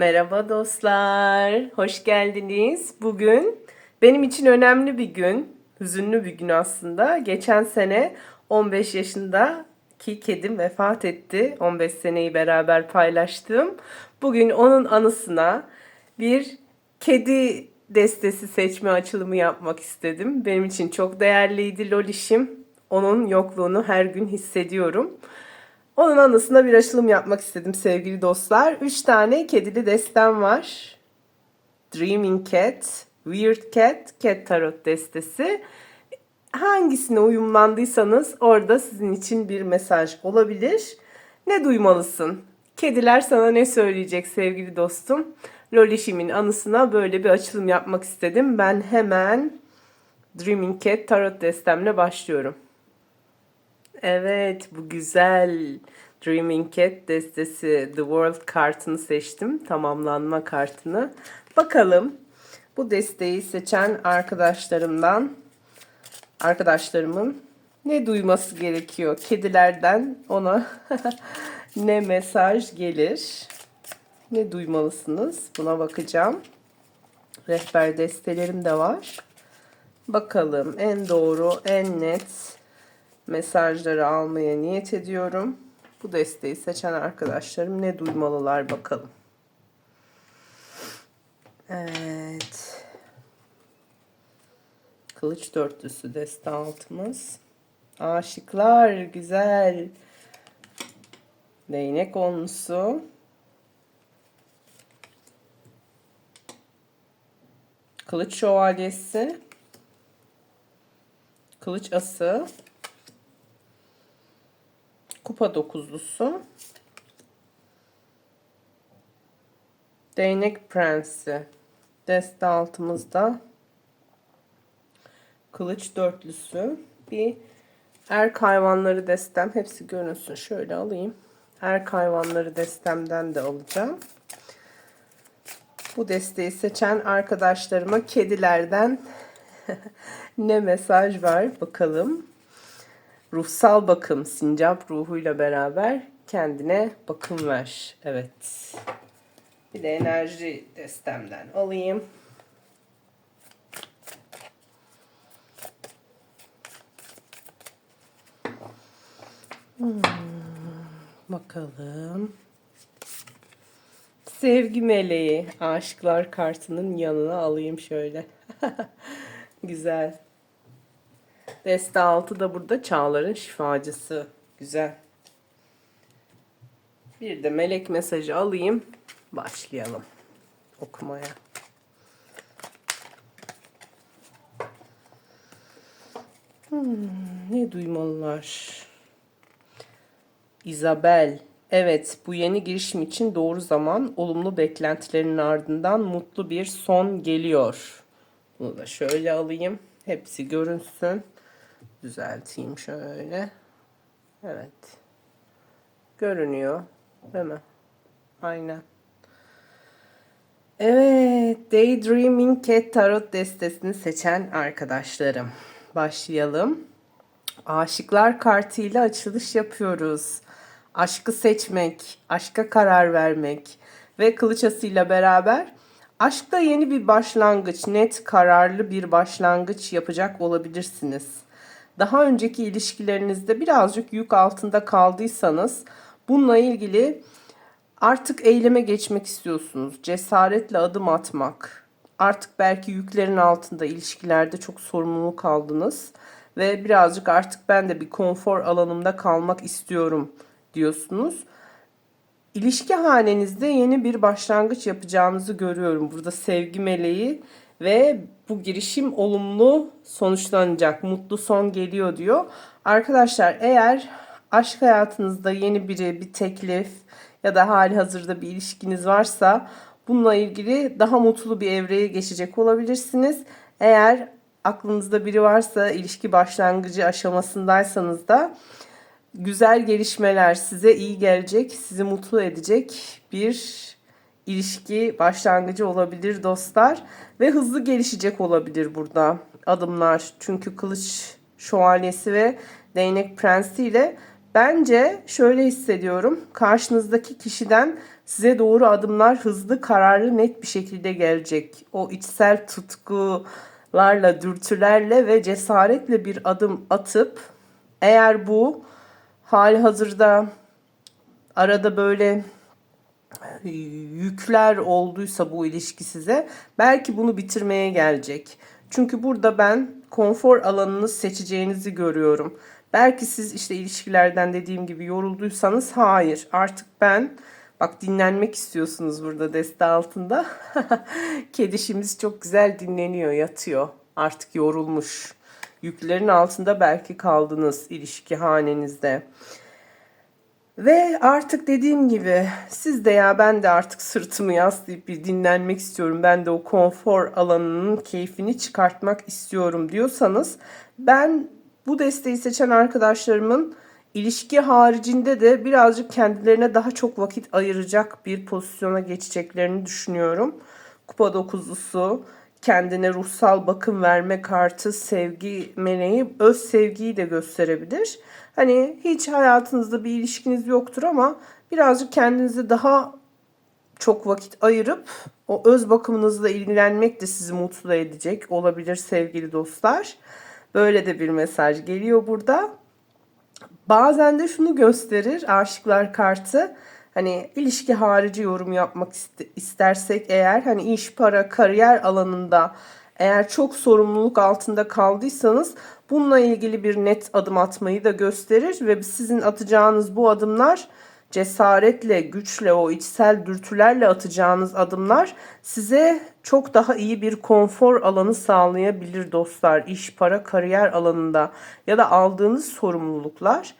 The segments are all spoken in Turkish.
Merhaba dostlar, hoş geldiniz. Bugün benim için önemli bir gün, hüzünlü bir gün aslında. Geçen sene 15 yaşındaki kedim vefat etti. 15 seneyi beraber paylaştım. Bugün onun anısına bir kedi destesi seçme açılımı yapmak istedim. Benim için çok değerliydi Lolişim. Onun yokluğunu her gün hissediyorum. Onun anısına bir açılım yapmak istedim sevgili dostlar. Üç tane kedili destem var. Dreaming Cat, Weird Cat, Cat Tarot destesi. Hangisine uyumlandıysanız orada sizin için bir mesaj olabilir. Ne duymalısın? Kediler sana ne söyleyecek sevgili dostum? Lolişim'in anısına böyle bir açılım yapmak istedim. Ben hemen Dreaming Cat Tarot destemle başlıyorum. Evet, bu güzel Dreaming Cat destesi The World kartını seçtim. Tamamlanma kartını. Bakalım bu desteği seçen arkadaşlarımdan arkadaşlarımın ne duyması gerekiyor? Kedilerden ona ne mesaj gelir? Ne duymalısınız? Buna bakacağım. Rehber destelerim de var. Bakalım en doğru, en net mesajları almaya niyet ediyorum. Bu desteği seçen arkadaşlarım ne duymalılar bakalım. Evet. Kılıç dörtlüsü deste altımız. Aşıklar güzel. Değnek onlusu. Kılıç şövalyesi. Kılıç ası. Kupa dokuzlusu. Değnek prensi. Deste altımızda. Kılıç dörtlüsü. Bir erk hayvanları destem. Hepsi görünsün. Şöyle alayım. Erk hayvanları destemden de alacağım. Bu desteği seçen arkadaşlarıma kedilerden ne mesaj var bakalım. Ruhsal bakım, sincap ruhuyla beraber kendine bakım ver. Evet. Bir de enerji destemden alayım. Hmm, bakalım. Sevgi meleği. Aşıklar kartının yanına alayım şöyle. Güzel. Deste altı da burada Çağlar'ın şifacısı. Güzel. Bir de melek mesajı alayım. Başlayalım okumaya. Hmm, ne duymalılar? Isabel. Evet, bu yeni girişim için doğru zaman, olumlu beklentilerin ardından mutlu bir son geliyor. Bunu da şöyle alayım. Hepsi görünsün. Düzelteyim şöyle. Evet. Görünüyor. Değil mi? Aynen. Evet. Daydreaming Cat Tarot destesini seçen arkadaşlarım. Başlayalım. Aşıklar kartıyla açılış yapıyoruz. Aşkı seçmek, aşka karar vermek ve kılıç asıyla beraber aşkta yeni bir başlangıç, net kararlı bir başlangıç yapacak olabilirsiniz daha önceki ilişkilerinizde birazcık yük altında kaldıysanız bununla ilgili artık eyleme geçmek istiyorsunuz. Cesaretle adım atmak. Artık belki yüklerin altında ilişkilerde çok sorumluluk aldınız ve birazcık artık ben de bir konfor alanımda kalmak istiyorum diyorsunuz. İlişki hanenizde yeni bir başlangıç yapacağınızı görüyorum. Burada sevgi meleği ve bu girişim olumlu sonuçlanacak. Mutlu son geliyor diyor. Arkadaşlar eğer aşk hayatınızda yeni biri, bir teklif ya da hali hazırda bir ilişkiniz varsa bununla ilgili daha mutlu bir evreye geçecek olabilirsiniz. Eğer aklınızda biri varsa ilişki başlangıcı aşamasındaysanız da güzel gelişmeler size iyi gelecek, sizi mutlu edecek bir ilişki başlangıcı olabilir dostlar ve hızlı gelişecek olabilir burada adımlar. Çünkü kılıç şövalyesi ve değnek prensi ile Bence şöyle hissediyorum. Karşınızdaki kişiden size doğru adımlar hızlı, kararlı, net bir şekilde gelecek. O içsel tutkularla, dürtülerle ve cesaretle bir adım atıp eğer bu hali hazırda arada böyle yükler olduysa bu ilişki size belki bunu bitirmeye gelecek. Çünkü burada ben konfor alanını seçeceğinizi görüyorum. Belki siz işte ilişkilerden dediğim gibi yorulduysanız hayır artık ben bak dinlenmek istiyorsunuz burada deste altında. Kedişimiz çok güzel dinleniyor yatıyor artık yorulmuş. Yüklerin altında belki kaldınız ilişki hanenizde. Ve artık dediğim gibi siz de ya ben de artık sırtımı yaslayıp bir dinlenmek istiyorum. Ben de o konfor alanının keyfini çıkartmak istiyorum diyorsanız ben bu desteği seçen arkadaşlarımın ilişki haricinde de birazcık kendilerine daha çok vakit ayıracak bir pozisyona geçeceklerini düşünüyorum. Kupa dokuzlusu, kendine ruhsal bakım verme kartı, sevgi meleği, öz sevgiyi de gösterebilir. Hani hiç hayatınızda bir ilişkiniz yoktur ama birazcık kendinize daha çok vakit ayırıp o öz bakımınızla ilgilenmek de sizi mutlu edecek olabilir sevgili dostlar. Böyle de bir mesaj geliyor burada. Bazen de şunu gösterir aşıklar kartı. Hani ilişki harici yorum yapmak istersek eğer hani iş, para, kariyer alanında eğer çok sorumluluk altında kaldıysanız bununla ilgili bir net adım atmayı da gösterir ve sizin atacağınız bu adımlar cesaretle, güçle, o içsel dürtülerle atacağınız adımlar size çok daha iyi bir konfor alanı sağlayabilir dostlar. İş, para, kariyer alanında ya da aldığınız sorumluluklar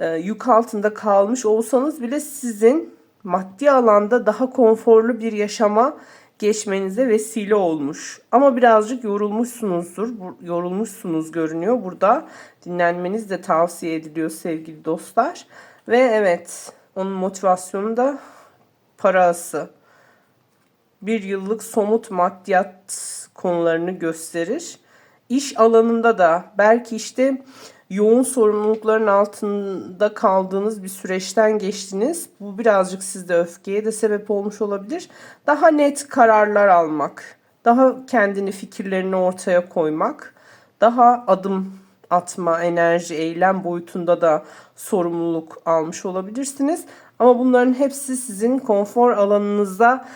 e, yük altında kalmış olsanız bile sizin maddi alanda daha konforlu bir yaşama geçmenize vesile olmuş. Ama birazcık yorulmuşsunuzdur. Yorulmuşsunuz görünüyor. Burada dinlenmeniz de tavsiye ediliyor sevgili dostlar. Ve evet onun motivasyonu da parası. Bir yıllık somut maddiyat konularını gösterir. İş alanında da belki işte yoğun sorumlulukların altında kaldığınız bir süreçten geçtiniz. Bu birazcık sizde öfkeye de sebep olmuş olabilir. Daha net kararlar almak, daha kendini fikirlerini ortaya koymak, daha adım atma, enerji, eylem boyutunda da sorumluluk almış olabilirsiniz. Ama bunların hepsi sizin konfor alanınıza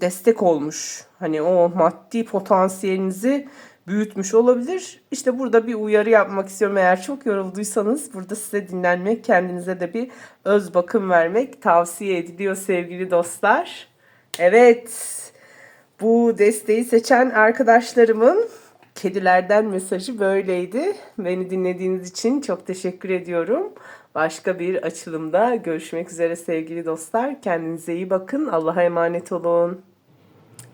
destek olmuş. Hani o maddi potansiyelinizi büyütmüş olabilir. İşte burada bir uyarı yapmak istiyorum. Eğer çok yorulduysanız burada size dinlenmek, kendinize de bir öz bakım vermek tavsiye ediliyor sevgili dostlar. Evet, bu desteği seçen arkadaşlarımın kedilerden mesajı böyleydi. Beni dinlediğiniz için çok teşekkür ediyorum. Başka bir açılımda görüşmek üzere sevgili dostlar. Kendinize iyi bakın. Allah'a emanet olun.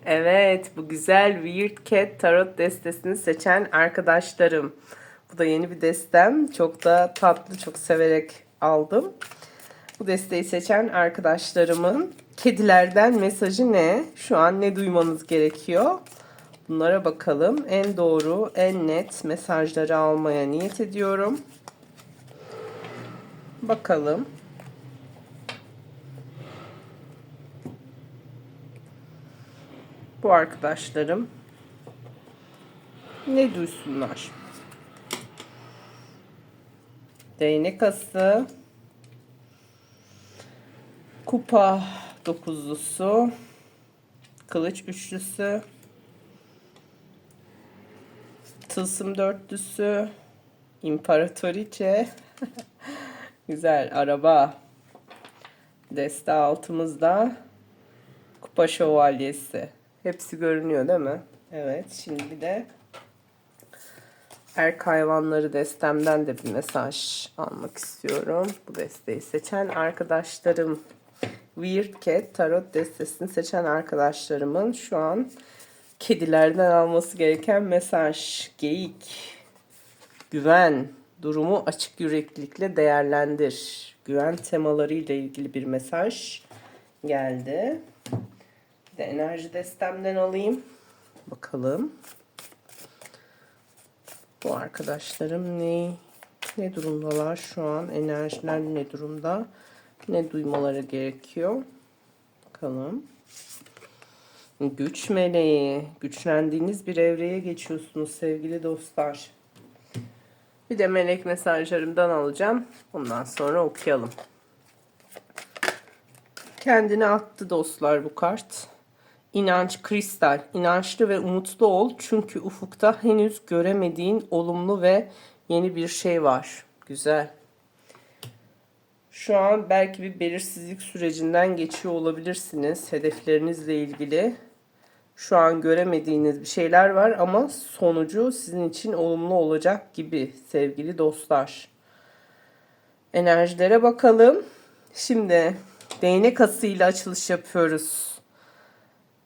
Evet, bu güzel Weird Cat Tarot destesini seçen arkadaşlarım. Bu da yeni bir destem. Çok da tatlı, çok severek aldım. Bu desteği seçen arkadaşlarımın kedilerden mesajı ne? Şu an ne duymanız gerekiyor? Bunlara bakalım. En doğru, en net mesajları almaya niyet ediyorum. Bakalım. Bu arkadaşlarım. Ne duysunlar? Değnek ası, kupa dokuzlusu, kılıç üçlüsü, tılsım dörtlüsü, imparatoriçe, güzel araba, deste altımızda, kupa şövalyesi. Hepsi görünüyor değil mi? Evet. Şimdi bir de erk hayvanları destemden de bir mesaj almak istiyorum. Bu desteği seçen arkadaşlarım Weird Cat Tarot destesini seçen arkadaşlarımın şu an kedilerden alması gereken mesaj. Geyik. Güven. Durumu açık yüreklilikle değerlendir. Güven temalarıyla ilgili bir mesaj geldi de enerji destemden alayım. Bakalım. Bu arkadaşlarım ne Ne durumdalar şu an? Enerjiler ne durumda? Ne duymaları gerekiyor? Bakalım. Güç meleği. Güçlendiğiniz bir evreye geçiyorsunuz sevgili dostlar. Bir de melek mesajlarımdan alacağım. Ondan sonra okuyalım. Kendini attı dostlar bu kart. İnanç kristal. İnançlı ve umutlu ol. Çünkü ufukta henüz göremediğin olumlu ve yeni bir şey var. Güzel. Şu an belki bir belirsizlik sürecinden geçiyor olabilirsiniz. Hedeflerinizle ilgili. Şu an göremediğiniz bir şeyler var ama sonucu sizin için olumlu olacak gibi sevgili dostlar. Enerjilere bakalım. Şimdi değnek asıyla açılış yapıyoruz.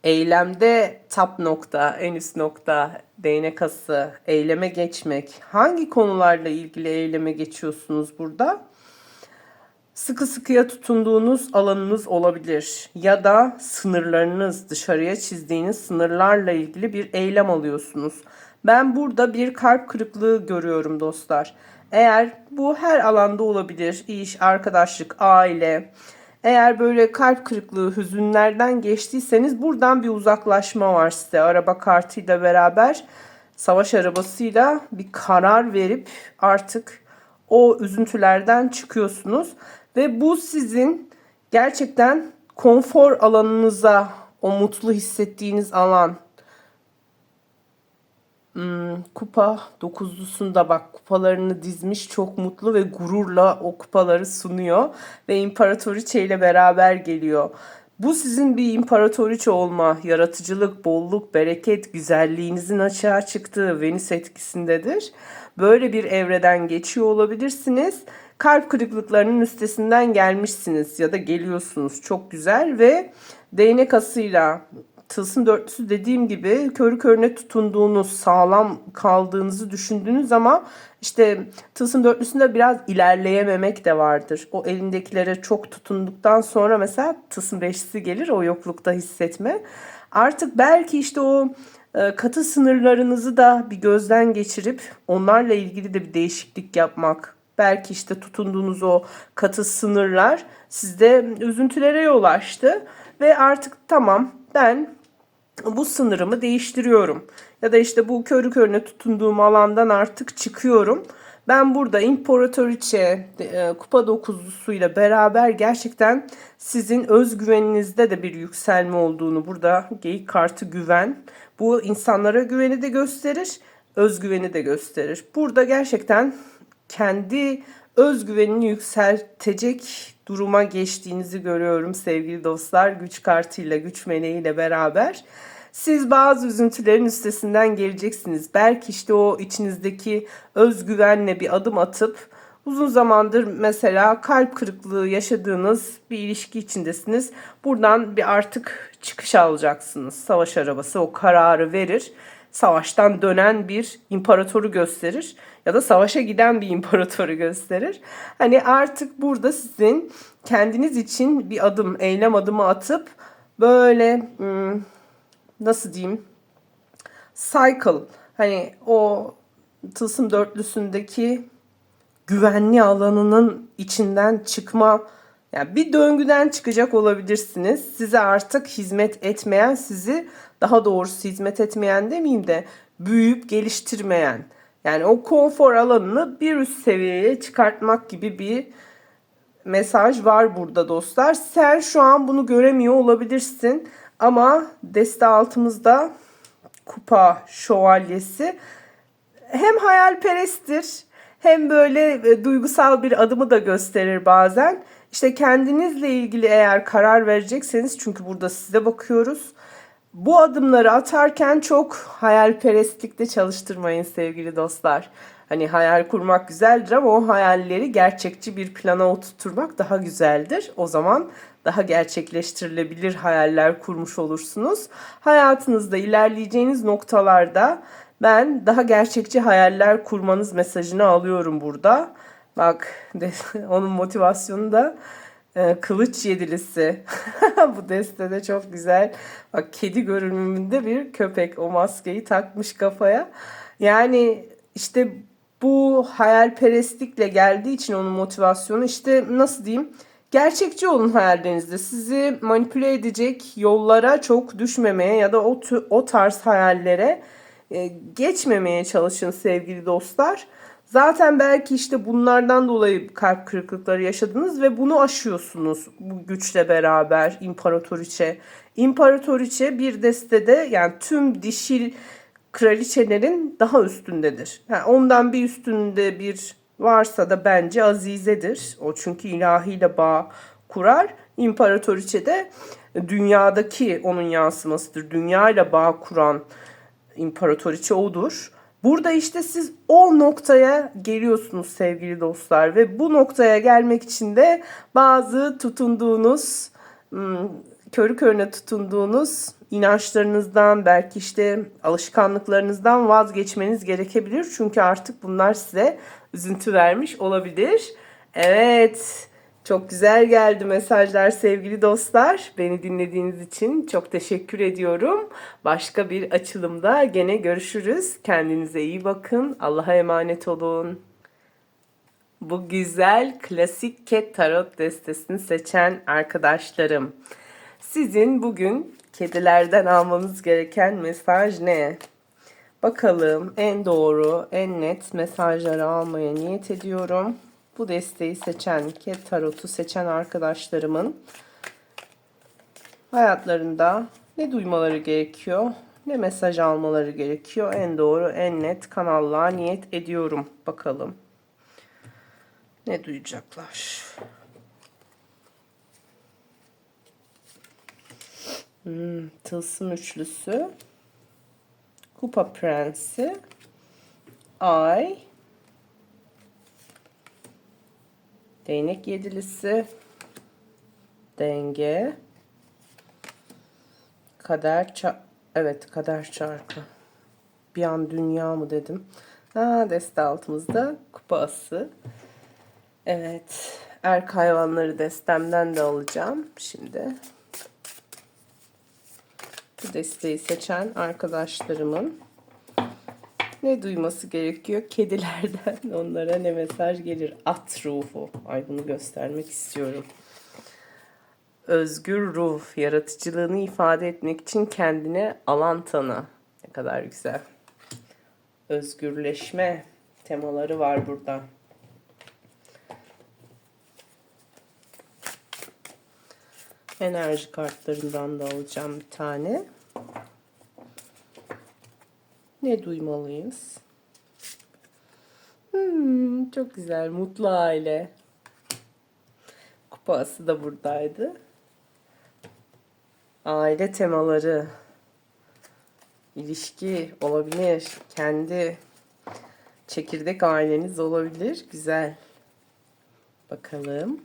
Eylemde tap nokta, en üst nokta, değnek ası, eyleme geçmek. Hangi konularla ilgili eyleme geçiyorsunuz burada? Sıkı sıkıya tutunduğunuz alanınız olabilir ya da sınırlarınız, dışarıya çizdiğiniz sınırlarla ilgili bir eylem alıyorsunuz. Ben burada bir kalp kırıklığı görüyorum dostlar. Eğer bu her alanda olabilir, iş, arkadaşlık, aile, eğer böyle kalp kırıklığı, hüzünlerden geçtiyseniz buradan bir uzaklaşma var size. Araba kartıyla beraber savaş arabasıyla bir karar verip artık o üzüntülerden çıkıyorsunuz. Ve bu sizin gerçekten konfor alanınıza, o mutlu hissettiğiniz alan, Hmm, kupa dokuzlusunda bak kupalarını dizmiş çok mutlu ve gururla o kupaları sunuyor ve imparatoriçe ile beraber geliyor. Bu sizin bir imparatoriçe olma, yaratıcılık, bolluk, bereket, güzelliğinizin açığa çıktığı Venüs etkisindedir. Böyle bir evreden geçiyor olabilirsiniz. Kalp kırıklıklarının üstesinden gelmişsiniz ya da geliyorsunuz. Çok güzel ve değnek asıyla tılsım dörtlüsü dediğim gibi körü körüne tutunduğunuz, sağlam kaldığınızı düşündüğünüz ama işte tılsım dörtlüsünde biraz ilerleyememek de vardır. O elindekilere çok tutunduktan sonra mesela tılsım beşlisi gelir o yoklukta hissetme. Artık belki işte o e, katı sınırlarınızı da bir gözden geçirip onlarla ilgili de bir değişiklik yapmak. Belki işte tutunduğunuz o katı sınırlar sizde üzüntülere yol açtı ve artık tamam ben bu sınırımı değiştiriyorum. Ya da işte bu körü körüne tutunduğum alandan artık çıkıyorum. Ben burada imparatoriçe e, kupa dokuzlusuyla beraber gerçekten sizin özgüveninizde de bir yükselme olduğunu burada geyik kartı güven. Bu insanlara güveni de gösterir, özgüveni de gösterir. Burada gerçekten kendi özgüvenini yükseltecek duruma geçtiğinizi görüyorum sevgili dostlar. Güç kartıyla, güç meleğiyle beraber. Siz bazı üzüntülerin üstesinden geleceksiniz. Belki işte o içinizdeki özgüvenle bir adım atıp uzun zamandır mesela kalp kırıklığı yaşadığınız bir ilişki içindesiniz. Buradan bir artık çıkış alacaksınız. Savaş arabası o kararı verir. Savaştan dönen bir imparatoru gösterir ya da savaşa giden bir imparatoru gösterir. Hani artık burada sizin kendiniz için bir adım, eylem adımı atıp böyle hmm, nasıl diyeyim cycle hani o tılsım dörtlüsündeki güvenli alanının içinden çıkma yani bir döngüden çıkacak olabilirsiniz. Size artık hizmet etmeyen, sizi daha doğrusu hizmet etmeyen demeyeyim de büyüyüp geliştirmeyen. Yani o konfor alanını bir üst seviyeye çıkartmak gibi bir mesaj var burada dostlar. Sen şu an bunu göremiyor olabilirsin. Ama deste altımızda kupa şövalyesi hem hayalperesttir hem böyle e, duygusal bir adımı da gösterir bazen. İşte kendinizle ilgili eğer karar verecekseniz çünkü burada size bakıyoruz. Bu adımları atarken çok hayalperestlikte çalıştırmayın sevgili dostlar. Hani hayal kurmak güzeldir ama o hayalleri gerçekçi bir plana oturtmak daha güzeldir. O zaman daha gerçekleştirilebilir hayaller kurmuş olursunuz. Hayatınızda ilerleyeceğiniz noktalarda ben daha gerçekçi hayaller kurmanız mesajını alıyorum burada. Bak onun motivasyonu da e, kılıç yedilisi. Bu destede çok güzel. Bak kedi görünümünde bir köpek o maskeyi takmış kafaya. Yani işte Bu hayalperestlikle geldiği için onun motivasyonu işte nasıl diyeyim? Gerçekçi olun hayallerinizde. Sizi manipüle edecek yollara çok düşmemeye ya da o, o tarz hayallere e, geçmemeye çalışın sevgili dostlar. Zaten belki işte bunlardan dolayı kalp kırıklıkları yaşadınız ve bunu aşıyorsunuz bu güçle beraber İmparatoriçe. İmparatoriçe bir destede yani tüm dişil kraliçelerin daha üstündedir. Yani ondan bir üstünde bir varsa da bence Azize'dir. O çünkü ilahiyle bağ kurar. İmparatoriçe de dünyadaki onun yansımasıdır. Dünya ile bağ kuran imparatoriçe odur. Burada işte siz o noktaya geliyorsunuz sevgili dostlar ve bu noktaya gelmek için de bazı tutunduğunuz hmm, körü körüne tutunduğunuz inançlarınızdan belki işte alışkanlıklarınızdan vazgeçmeniz gerekebilir. Çünkü artık bunlar size üzüntü vermiş olabilir. Evet. Çok güzel geldi mesajlar sevgili dostlar. Beni dinlediğiniz için çok teşekkür ediyorum. Başka bir açılımda gene görüşürüz. Kendinize iyi bakın. Allah'a emanet olun. Bu güzel klasik ket tarot destesini seçen arkadaşlarım. Sizin bugün kedilerden almanız gereken mesaj ne? Bakalım en doğru, en net mesajları almaya niyet ediyorum. Bu desteği seçen, ket tarotu seçen arkadaşlarımın hayatlarında ne duymaları gerekiyor, ne mesaj almaları gerekiyor. En doğru, en net kanallığa niyet ediyorum. Bakalım ne duyacaklar. Hmm, tılsım üçlüsü. Kupa prensi. Ay. Değnek yedilisi. Denge. Kader ça Evet kader çarkı. Bir an dünya mı dedim. Ha, deste altımızda kupa ası. Evet. Erk hayvanları destemden de alacağım şimdi. Bu desteği seçen arkadaşlarımın ne duyması gerekiyor? Kedilerden onlara ne mesaj gelir? At ruhu. Ay bunu göstermek istiyorum. Özgür ruh, yaratıcılığını ifade etmek için kendine alan tanı. Ne kadar güzel. Özgürleşme temaları var burada. Enerji kartlarından da alacağım bir tane. Ne duymalıyız? Hmm, çok güzel. Mutlu aile. Kupası da buradaydı. Aile temaları. ilişki olabilir. Kendi çekirdek aileniz olabilir. Güzel. Bakalım.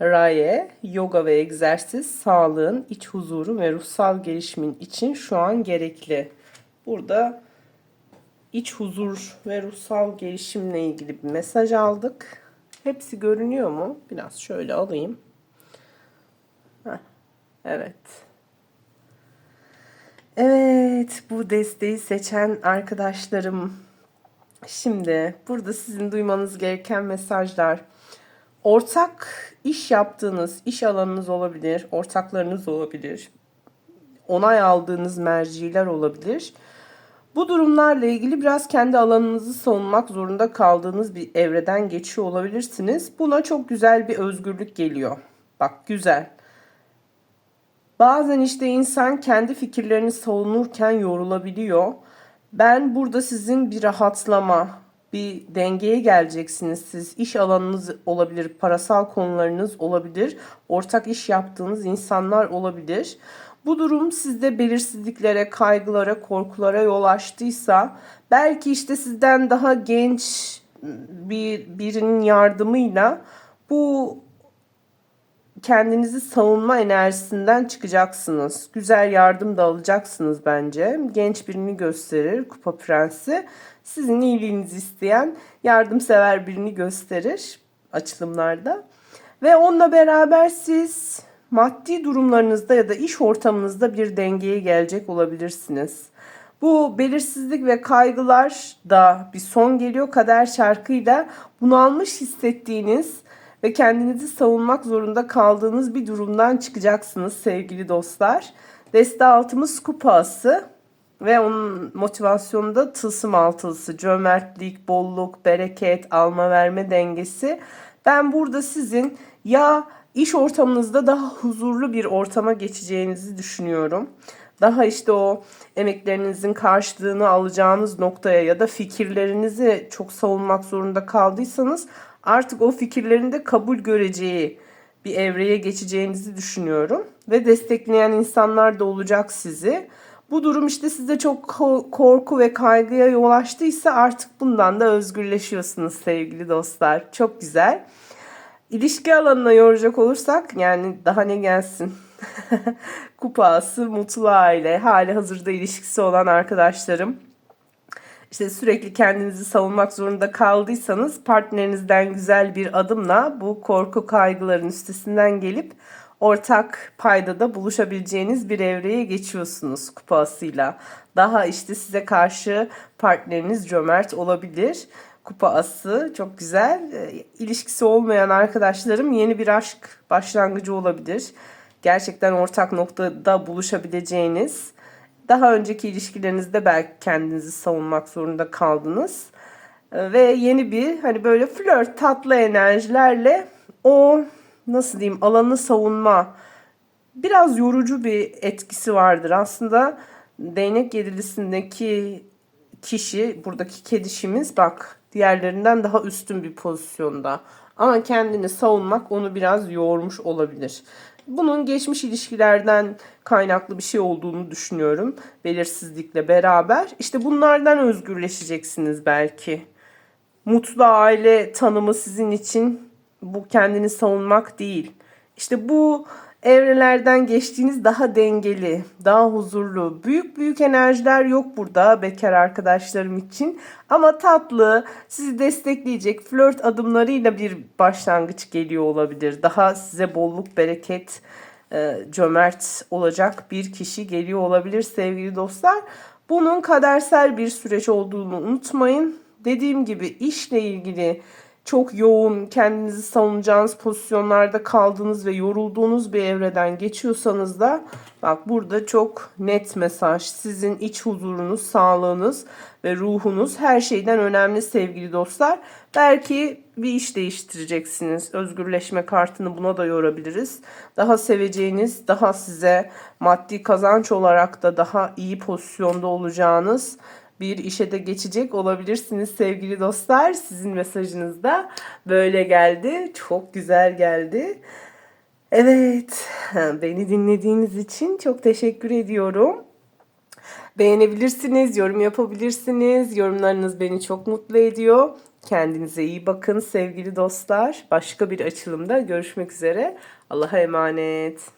Raye, yoga ve egzersiz sağlığın, iç huzuru ve ruhsal gelişimin için şu an gerekli. Burada iç huzur ve ruhsal gelişimle ilgili bir mesaj aldık. Hepsi görünüyor mu? Biraz şöyle alayım. Heh, evet. Evet, bu desteği seçen arkadaşlarım. Şimdi burada sizin duymanız gereken mesajlar. Ortak iş yaptığınız iş alanınız olabilir, ortaklarınız olabilir, onay aldığınız merciler olabilir. Bu durumlarla ilgili biraz kendi alanınızı savunmak zorunda kaldığınız bir evreden geçiyor olabilirsiniz. Buna çok güzel bir özgürlük geliyor. Bak güzel. Bazen işte insan kendi fikirlerini savunurken yorulabiliyor. Ben burada sizin bir rahatlama, bir dengeye geleceksiniz siz. İş alanınız olabilir, parasal konularınız olabilir, ortak iş yaptığınız insanlar olabilir. Bu durum sizde belirsizliklere, kaygılara, korkulara yol açtıysa belki işte sizden daha genç bir birinin yardımıyla bu kendinizi savunma enerjisinden çıkacaksınız. Güzel yardım da alacaksınız bence. Genç birini gösterir Kupa Prensi. Sizin iyiliğinizi isteyen yardımsever birini gösterir açılımlarda. Ve onunla beraber siz maddi durumlarınızda ya da iş ortamınızda bir dengeye gelecek olabilirsiniz. Bu belirsizlik ve kaygılar da bir son geliyor kader şarkıyla. Bunalmış hissettiğiniz ve kendinizi savunmak zorunda kaldığınız bir durumdan çıkacaksınız sevgili dostlar. Deste altımız kupası ve onun motivasyonu da tılsım altılısı, cömertlik, bolluk, bereket, alma verme dengesi. Ben burada sizin ya iş ortamınızda daha huzurlu bir ortama geçeceğinizi düşünüyorum. Daha işte o emeklerinizin karşılığını alacağınız noktaya ya da fikirlerinizi çok savunmak zorunda kaldıysanız artık o fikirlerin de kabul göreceği bir evreye geçeceğinizi düşünüyorum. Ve destekleyen insanlar da olacak sizi. Bu durum işte size çok korku ve kaygıya yol açtıysa artık bundan da özgürleşiyorsunuz sevgili dostlar. Çok güzel. İlişki alanına yoracak olursak yani daha ne gelsin? Kupası, mutlu aile, hali hazırda ilişkisi olan arkadaşlarım. İşte sürekli kendinizi savunmak zorunda kaldıysanız partnerinizden güzel bir adımla bu korku kaygıların üstesinden gelip ortak paydada buluşabileceğiniz bir evreye geçiyorsunuz kupasıyla. Daha işte size karşı partneriniz cömert olabilir. Kupa ası çok güzel. E, ilişkisi olmayan arkadaşlarım yeni bir aşk başlangıcı olabilir. Gerçekten ortak noktada buluşabileceğiniz. Daha önceki ilişkilerinizde belki kendinizi savunmak zorunda kaldınız. E, ve yeni bir hani böyle flört tatlı enerjilerle o nasıl diyeyim alanı savunma biraz yorucu bir etkisi vardır. Aslında değnek yedilisindeki kişi buradaki kedişimiz bak diğerlerinden daha üstün bir pozisyonda. Ama kendini savunmak onu biraz yormuş olabilir. Bunun geçmiş ilişkilerden kaynaklı bir şey olduğunu düşünüyorum. Belirsizlikle beraber. İşte bunlardan özgürleşeceksiniz belki. Mutlu aile tanımı sizin için bu kendini savunmak değil. İşte bu evrelerden geçtiğiniz daha dengeli, daha huzurlu, büyük büyük enerjiler yok burada bekar arkadaşlarım için. Ama tatlı, sizi destekleyecek flört adımlarıyla bir başlangıç geliyor olabilir. Daha size bolluk, bereket, e, cömert olacak bir kişi geliyor olabilir sevgili dostlar. Bunun kadersel bir süreç olduğunu unutmayın. Dediğim gibi işle ilgili çok yoğun, kendinizi savunacağınız pozisyonlarda kaldığınız ve yorulduğunuz bir evreden geçiyorsanız da bak burada çok net mesaj. Sizin iç huzurunuz, sağlığınız ve ruhunuz her şeyden önemli sevgili dostlar. Belki bir iş değiştireceksiniz. Özgürleşme kartını buna da yorabiliriz. Daha seveceğiniz, daha size maddi kazanç olarak da daha iyi pozisyonda olacağınız bir işe de geçecek olabilirsiniz sevgili dostlar. Sizin mesajınız da böyle geldi. Çok güzel geldi. Evet, beni dinlediğiniz için çok teşekkür ediyorum. Beğenebilirsiniz, yorum yapabilirsiniz. Yorumlarınız beni çok mutlu ediyor. Kendinize iyi bakın sevgili dostlar. Başka bir açılımda görüşmek üzere. Allah'a emanet.